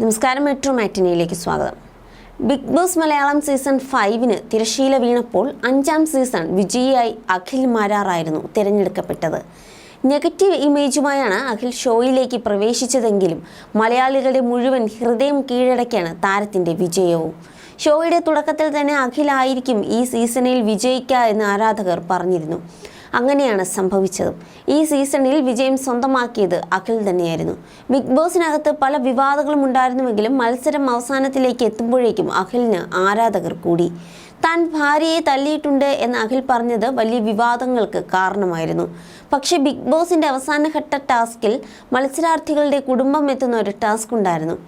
നമസ്കാരം മെട്രോ മാറ്റിനയിലേക്ക് സ്വാഗതം. ബിഗ് ബോസ് മലയാളം സീസൺ ഫൈവിന് തിരശീല വീണപ്പോൾ അഞ്ചാം സീസൺ വിജയിയായി അഖിൽ മാരാറായിരുന്നു തിരഞ്ഞെടുക്കപ്പെട്ടത്. നെഗറ്റീവ് ഇമേജുമായാണ് അഖിൽ ഷോയിലേക്ക് പ്രവേശിച്ചതെങ്കിലും മലയാളികളുടെ മുഴുവൻ ഹൃദയം കീഴടക്കിയാണ് താരത്തിന്റെ വിജയവും. ഷോയുടെ തുടക്കത്തിൽ തന്നെ അഖിലായിരിക്കും ഈ സീസണിൽ വിജയിക്കുക എന്ന് ആരാധകർ പറഞ്ഞിരുന്നു. അങ്ങനെയാണ് സംഭവിച്ചത്. ഈ സീസണിൽ വിജയം സ്വന്തമാക്കിയത് അഖിൽ തന്നെയായിരുന്നു. ബിഗ് ബോസിനകത്ത് പല വിവാദങ്ങളും ഉണ്ടായിരുന്നുവെങ്കിലും മത്സരം അവസാനത്തിലേക്ക് എത്തുമ്പോഴേക്കും അഖിലിന് ആരാധകർ കൂടി. താൻ ഭാര്യയെ തല്ലിയിട്ടുണ്ട് എന്ന് അഖിൽ പറഞ്ഞത് വലിയ വിവാദങ്ങൾക്ക് കാരണമായിരുന്നു. പക്ഷേ ബിഗ് ബോസിന്റെ അവസാനഘട്ട ടാസ്കിൽ മത്സരാർത്ഥികളുടെ കുടുംബം എത്തുന്ന ഒരു ടാസ്ക് ഉണ്ടായിരുന്നു.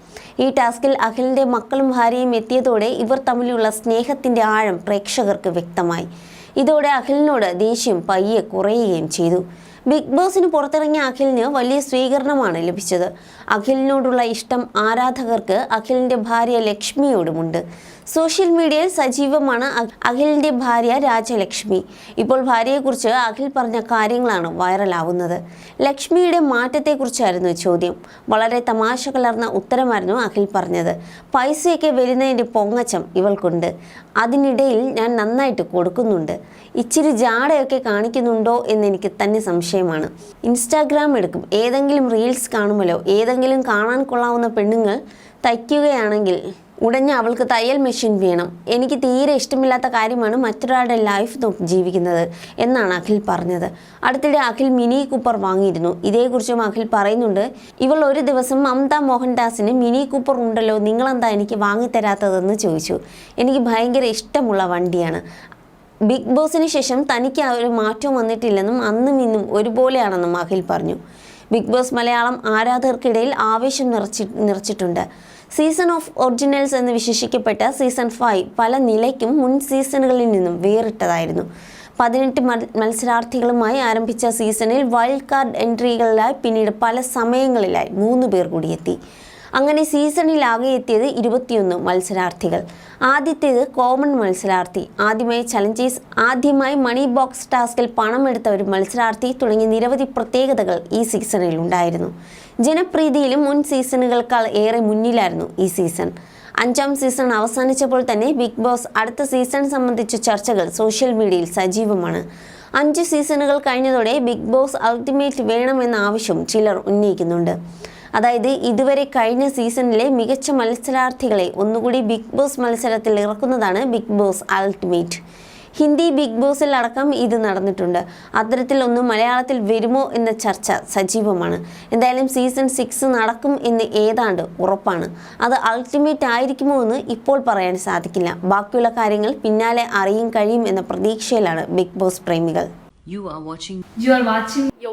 ഈ ടാസ്കിൽ അഖിലിന്റെ മക്കളും ഭാര്യയും എത്തിയതോടെ ഇവർ തമ്മിലുള്ള സ്നേഹത്തിന്റെ ആഴം പ്രേക്ഷകർക്ക് വ്യക്തമായി. ഇതോടെ അഖിലിനോട് ദേഷ്യം പയ്യെ കുറയുകയും ചെയ്തു. ബിഗ് ബോസിന് പുറത്തിറങ്ങിയ അഖിലിന് വലിയ സ്വീകരണമാണ് ലഭിച്ചത്. അഖിലിനോടുള്ള ഇഷ്ടം ആരാധകർക്ക് അഖിലിന്റെ ഭാര്യ ലക്ഷ്മിയോടുമുണ്ട്. സോഷ്യൽ മീഡിയയിൽ സജീവമാണ് അഖിലിന്റെ ഭാര്യ രാജലക്ഷ്മി. ഇപ്പോൾ ഭാര്യയെക്കുറിച്ച് അഖിൽ പറഞ്ഞ കാര്യങ്ങളാണ് വൈറലാവുന്നത്. ലക്ഷ്മിയുടെ മാറ്റത്തെക്കുറിച്ചായിരുന്നു ചോദ്യം. വളരെ തമാശ കലർന്ന ഉത്തരമായിരുന്നു അഖിൽ പറഞ്ഞത്. പൈസയൊക്കെ വരുന്നതിന്റെ പൊങ്ങച്ചം ഇവൾക്കുണ്ട്. അതിനിടയിൽ ഞാൻ നന്നായിട്ട് കൊടുക്കുന്നുണ്ട്. ഇച്ചിരി ജാടയൊക്കെ കാണിക്കുന്നുണ്ടോ എന്നെനിക്ക് തന്നെ സംശയമാണ്. ഇൻസ്റ്റാഗ്രാം എടുക്കും. ഏതെങ്കിലും റീൽസ് കാണുമല്ലോ. ഏതെങ്കിലും കാണാൻ കൊള്ളാവുന്ന പെണ്ണുങ്ങൾ തയ്ക്കുകയാണെങ്കിൽ ഉടനെ അവൾക്ക് തയ്യൽ മെഷീൻ വേണം. എനിക്ക് തീരെ ഇഷ്ടമില്ലാത്ത കാര്യമാണ് മറ്റൊരാളുടെ ലൈഫ് നോക്കി ജീവിക്കുന്നത് എന്നാണ് അഖിൽ പറഞ്ഞത്. അടുത്തിടെ അഖിൽ മിനി കൂപ്പർ വാങ്ങിയിരുന്നു. ഇതേക്കുറിച്ചും അഖിൽ പറയുന്നുണ്ട് ഇവൾ ഒരു ദിവസം മമത മോഹൻദാസിന് മിനി കൂപ്പർ ഉണ്ടല്ലോ നിങ്ങളെന്താ എനിക്ക് വാങ്ങിത്തരാത്തതെന്ന് ചോദിച്ചു. എനിക്ക് ഭയങ്കര ഇഷ്ടമുള്ള വണ്ടിയാണ്. ബിഗ് ബോസിന് ശേഷം തനിക്ക് ആ ഒരു മാറ്റവും വന്നിട്ടില്ലെന്നും അന്നും ഇന്നും ഒരുപോലെയാണെന്നും അഖിൽ പറഞ്ഞു. ബിഗ് ബോസ് മലയാളം ആരാധകർക്കിടയിൽ ആവേശം നിറച്ചി നിറച്ചിട്ടുണ്ട്. സീസൺ ഓഫ് ഒറിജിനൽസ് എന്ന് വിശേഷിക്കപ്പെട്ട സീസൺ ഫൈവ് പല നിലയ്ക്കും മുൻ സീസണുകളിൽ നിന്നും വേറിട്ടതായിരുന്നു. പതിനെട്ട് മത്സരാർത്ഥികളുമായി ആരംഭിച്ച സീസണിൽ വൈൽഡ് കാർഡ് എൻട്രികളിലായി പിന്നീട് പല സമയങ്ങളിലായി മൂന്ന് പേർ കൂടിയെത്തി അങ്ങനെ സീസണിലാകെ എത്തിയത് ഇരുപത്തിയൊന്ന് മത്സരാർത്ഥികൾ. ആദ്യത്തേത് കോമൺ മത്സരാർത്ഥി. ആദ്യമായി ചലഞ്ചേഴ്സ് ആദ്യമായി മണി ബോക്സ് ടാസ്കിൽ പണം എടുത്ത ഒരു മത്സരാർത്ഥി തുടങ്ങിയ നിരവധി പ്രത്യേകതകൾ ഈ സീസണിൽ ഉണ്ടായിരുന്നു. ജനപ്രീതിയിലും മുൻ സീസണുകൾക്കാൾ ഏറെ മുന്നിലായിരുന്നു ഈ സീസൺ. അഞ്ചാം സീസൺ അവസാനിച്ചപ്പോൾ തന്നെ ബിഗ് ബോസ് അടുത്ത സീസൺ സംബന്ധിച്ച ചർച്ചകൾ സോഷ്യൽ മീഡിയയിൽ സജീവമാണ്. അഞ്ച് സീസണുകൾ കഴിഞ്ഞതോടെ ബിഗ് ബോസ് അൾട്ടിമേറ്റ് വേണമെന്ന ആവശ്യം ചിലർ ഉന്നയിക്കുന്നുണ്ട്. അതായത് ഇതുവരെ കഴിഞ്ഞ സീസണിലെ മികച്ച മത്സരാർത്ഥികളെ ഒന്നുകൂടി ബിഗ് ബോസ് മത്സരത്തിൽ ഇറക്കുന്നതാണ് Bigg Boss ultimate Hindi Bigg ബോസിൽ അടക്കം ഇത് നടന്നിട്ടുണ്ട്. അത്തരത്തിൽ ഒന്ന് മലയാളത്തിൽ വരുമോ എന്ന ചർച്ച സജീവമാണ്. എന്തായാലും സീസൺ സിക്സ് നടക്കും എന്ന് ഏതാണ്ട് ഉറപ്പാണ്. അത് അൾട്ടിമേറ്റ് ആയിരിക്കുമോ എന്ന് ഇപ്പോൾ പറയാൻ സാധിക്കില്ല. ബാക്കിയുള്ള കാര്യങ്ങൾ പിന്നാലെ അറിയും കഴിയും എന്ന പ്രതീക്ഷയിലാണ് ബിഗ് ബോസ് പ്രേമികൾ. You are watching you are watching You're